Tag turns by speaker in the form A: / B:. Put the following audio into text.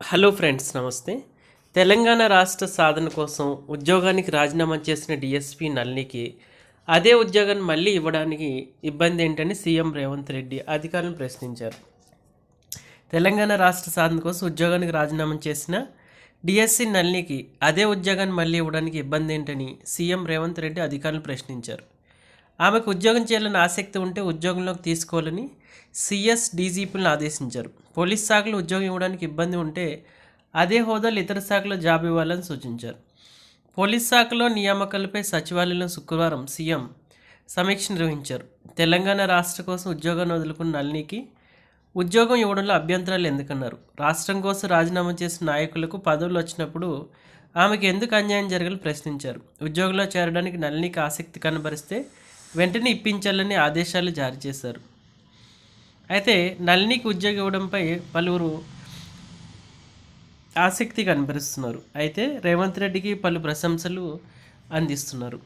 A: Hello friends నమస్తే. తెలంగాణ రాష్ట్ర సాధన కోసం ఉద్యోగానికి రాజీనామా చేసిన డిఎస్పి నల్లికి అదే ఉద్యోగాన్ని మళ్ళీ ఇవ్వడానికి ఇబ్బంది ఏంటని సీఎం రేవంత్ రెడ్డి అధికారులను ప్రశ్నించారు. తెలంగాణ రాష్ట్ర సాధన కోసం ఉద్యోగానికి రాజీనామా చేసిన డిఎస్సి నల్లికి అదే ఉద్యోగాన్ని మళ్ళీ ఇవ్వడానికి ఇబ్బంది ఏంటని సీఎం రేవంత్ రెడ్డి అధికారులను ప్రశ్నించారు. ఆమెకు ఉద్యోగం చేయాలని ఆసక్తి ఉంటే ఉద్యోగంలోకి తీసుకోవాలని సిఎస్ డీజీపీలను ఆదేశించారు. పోలీస్ శాఖలో ఉద్యోగం ఇవ్వడానికి ఇబ్బంది ఉంటే అదే హోదాలు ఇతర శాఖలో జాబ్ ఇవ్వాలని సూచించారు. పోలీస్ శాఖలో నియామకాలపై సచివాలయంలో శుక్రవారం సీఎం సమీక్ష నిర్వహించారు. తెలంగాణ రాష్ట్ర కోసం ఉద్యోగాన్ని వదులుకున్న నళినికి ఉద్యోగం ఇవ్వడంలో అభ్యంతరాలు ఎందుకన్నారు. రాష్ట్రం కోసం రాజీనామా చేసిన నాయకులకు పదవులు వచ్చినప్పుడు ఆమెకు ఎందుకు అన్యాయం జరగాలని ప్రశ్నించారు. ఉద్యోగంలో చేరడానికి నళినికి ఆసక్తి కనబరిస్తే వెంటనే ఇప్పించాలని ఆదేశాలు జారీ చేశారు. అయితే నళినికి ఉద్యోగం ఇవ్వడంపై పలువురు ఆసక్తి కనబరుస్తున్నారు. అయితే రేవంత్ రెడ్డికి పలు ప్రశంసలు అందిస్తున్నారు.